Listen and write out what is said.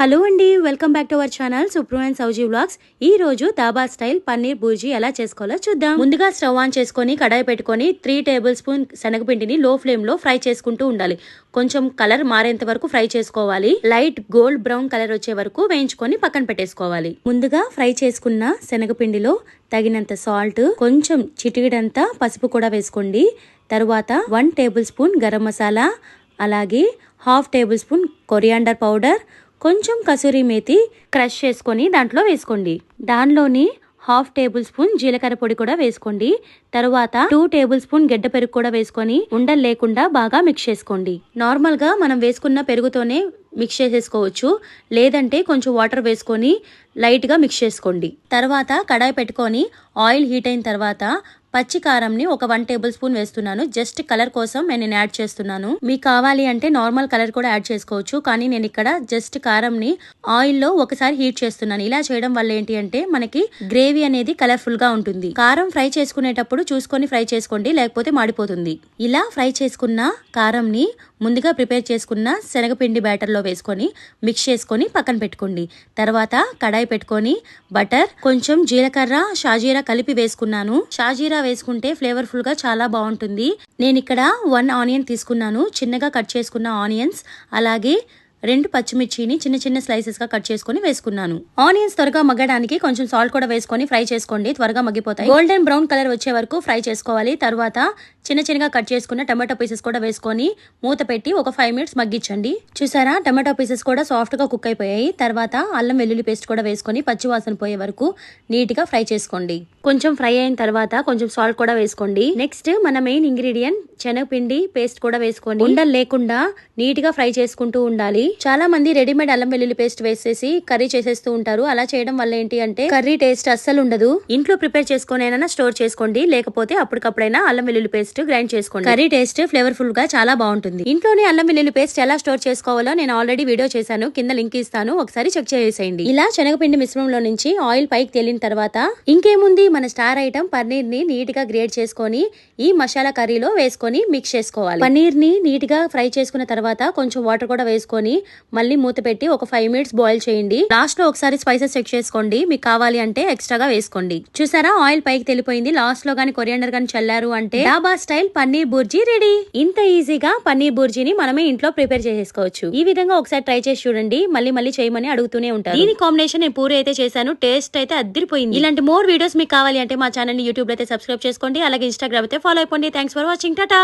Hello అండి welcome back to our channel Supru and Sauji vlogs. ఈ రోజు dhaba style paneer bhurji ఎలా చేసుకోవాలో చూద్దాం. ముందుగా స్టవ్ ఆన్ చేసుకొని కడాయి పెట్టుకొని త్రీ టేబుల్ స్పూన్ శనగపిండిని లో ఫ్లేమ్లో ఫ్రై చేసుకుంటూ ఉండాలి. కొంచెం కలర్ మారేంత వరకు ఫ్రై చేసుకోవాలి. లైట్ గోల్డ్ బ్రౌన్ కలర్ వచ్చే వరకు వేయించుకొని పక్కన పెట్టేసుకోవాలి. ముందుగా ఫ్రై చేసుకున్న శనగపిండిలో తగినంత సాల్ట్ కొంచెం చిటికిడంతా పసుపు కూడా వేసుకోండి. తరువాత one tablespoon garam masala అలాగే half tablespoon coriander powder కొంచెం కసూరి మేతి క్రష్ చేసుకొని దాంట్లో వేసుకోండి. దానిలోని హాఫ్ టేబుల్ స్పూన్ జీలకర్ర పొడి కూడా వేసుకోండి. తరువాత టూ టేబుల్ స్పూన్ గెడ్డ పెరుగు కూడా వేసుకొని ఉండలు లేకుండా బాగా మిక్స్ చేసుకోండి. నార్మల్గా మనం వేసుకున్న పెరుగుతోనే మిక్స్ చేసేసుకోవచ్చు. లేదంటే కొంచెం వాటర్ వేసుకొని లైట్గా మిక్స్ చేసుకోండి. తర్వాత కడాయి పెట్టుకొని ఆయిల్ హీట్ అయిన తర్వాత పచ్చి కారంని ఒక వన్ టేబుల్ స్పూన్ వేస్తున్నాను. జస్ట్ కలర్ కోసం నేను యాడ్ చేస్తున్నాను. మీకు కావాలి అంటే నార్మల్ కలర్ కూడా యాడ్ చేసుకోవచ్చు. కానీ నేను ఇక్కడ జస్ట్ కారంని ఆయిల్లో ఒకసారి హీట్ చేస్తున్నాను. ఇలా చేయడం వల్ల ఏంటి అంటే మనకి గ్రేవీ అనేది కలర్ఫుల్గా ఉంటుంది. కారం ఫ్రై చేసుకునేటప్పుడు చూసుకొని ఫ్రై చేసుకోండి. లేకపోతే మాడిపోతుంది. ఇలా ఫ్రై చేసుకున్న కారంని ముందుగా ప్రిపేర్ చేసుకున్న శనగపిండి బ్యాటర్లో వేసుకొని మిక్స్ చేసుకొని పక్కన పెట్టుకోండి. తర్వాత కడాయి పెట్టుకొని బటర్ కొంచెం జీలకర్ర షాజీరా కలిపి వేసుకున్నాను. షాజీరా వేసుకుంటే ఫ్లేవర్ఫుల్గా చాలా బాగుంటుంది. నేను ఇక్కడ వన్ ఆనియన్ తీసుకున్నాను. చిన్నగా కట్ చేసుకున్న ఆనియన్స్ అలాగే రెండు పచ్చిమిర్చిని చిన్న చిన్న స్లైసెస్గా కట్ చేసుకొని వేసుకున్నాను. ఆనియన్స్ త్వరగా మగ్గడానికి కొంచెం సాల్ట్ కూడా వేసుకొని ఫ్రై చేసుకోండి. త్వరగా మగ్గిపోతాయి. గోల్డెన్ బ్రౌన్ కలర్ వచ్చే వరకు ఫ్రై చేసుకోవాలి. తర్వాత చిన్న చిన్నగా కట్ చేసుకున్న టమాటో పీసెస్ కూడా వేసుకొని మూత పెట్టి ఒక ఫైవ్ మినిట్స్ మగ్గించండి. చూసారా? టమాటో పీసెస్ కూడా సాఫ్ట్గా కుక్ అయిపోయాయి. తర్వాత అల్లం వెల్లుల్లి పేస్ట్ కూడా వేసుకొని పచ్చివాసన పోయే వరకు నీట్గా ఫ్రై చేసుకోండి. కొంచెం ఫ్రై అయిన తర్వాత కొంచెం సాల్ట్ కూడా వేసుకోండి. నెక్స్ట్ మన మెయిన్ ఇంగ్రీడియంట్ శనగపిండి పేస్ట్ కూడా వేసుకోండి. ఉండలు లేకుండా నీట్గా ఫ్రై చేసుకుంటూ ఉండాలి. చాలా మంది రెడీమేడ్ అల్లం వెల్లుల్లి పేస్ట్ వేసేసి కర్రీ చేసేస్తూ ఉంటారు. అలా చేయడం వల్ల ఏంటి అంటే కర్రీ టేస్ట్ అస్సలు ఉండదు. ఇంట్లో ప్రిపేర్ చేసుకొని స్టోర్ చేసుకోండి. లేకపోతే అప్పటికప్పుడైనా అల్లం వెల్లుల్లి పేస్ట్ గ్రైండ్ చేసుకోండి. కర్రీ టేస్ట్ ఫ్లేవర్ఫుల్గా చాలా బాగుంటుంది. ఇంట్లోనే అల్లం వెల్లుల్లి పేస్ట్ ఎలా స్టోర్ చేసుకోవాలో నేను ఆల్రెడీ వీడియో చేశాను. కింద లింక్ ఇస్తాను. ఒకసారి చెక్ చేసేయండి. ఇలా శనగపిండి మిశ్రమంలో నుంచి ఆయిల్ పైకి తేలిన తర్వాత ఇంకేముంది? మన స్టార్ ఐటమ్ పన్నీర్ని నీట్గా గ్రేట్ చేసుకొని ఈ మసాలా కర్రీలో వేసుకొని మిక్స్ చేసుకోవాలి. పన్నీర్ని నీట్గా ఫ్రై చేసుకున్న తర్వాత కొంచెం వాటర్ కూడా వేసుకొని మళ్ళీ మూత పెట్టి ఒక ఫైవ్ మినిట్స్ బాయిల్ చేయండి. లాస్ట్లో ఒకసారి స్పైసెస్ చెక్ చేసుకోండి. మీకు కావాలి అంటే ఎక్స్ట్రాగా వేసుకోండి. చూసారా? ఆయిల్ పైకి తెలిపోయింది. లాస్ట్లో గానీ కొరియాండర్ గానీ చల్లారు అంటే డాబా స్టైల్ పన్నీర్ బుర్జీ రెడీ. ఇంత ఈజీగా పన్నీర్ బుర్జీని మనమే ఇంట్లో ప్రిపేర్ చేసేసుకోవచ్చు. ఈ విధంగా ఒకసారి ట్రై చేసి చూడండి. మళ్ళీ మళ్ళీ చేయమని అడుగుతూనే ఉంటారు. దీని కాంబినేషన్ నేను పూరి అయితే చేశాను. టేస్ట్ అయితే అద్దరిపోయింది. ఇలాంటి మోర్ వీడియోస్ మీకు కావాలి అంటే మా ఛానల్ యూట్యూబ్లో అయితే సబ్స్క్రైబ్ చేసుకోండి. అలాగే ఇన్స్టాగ్రామ్ అయితే ఫాలో అయిపోండి. Thanks for watching. టాటా!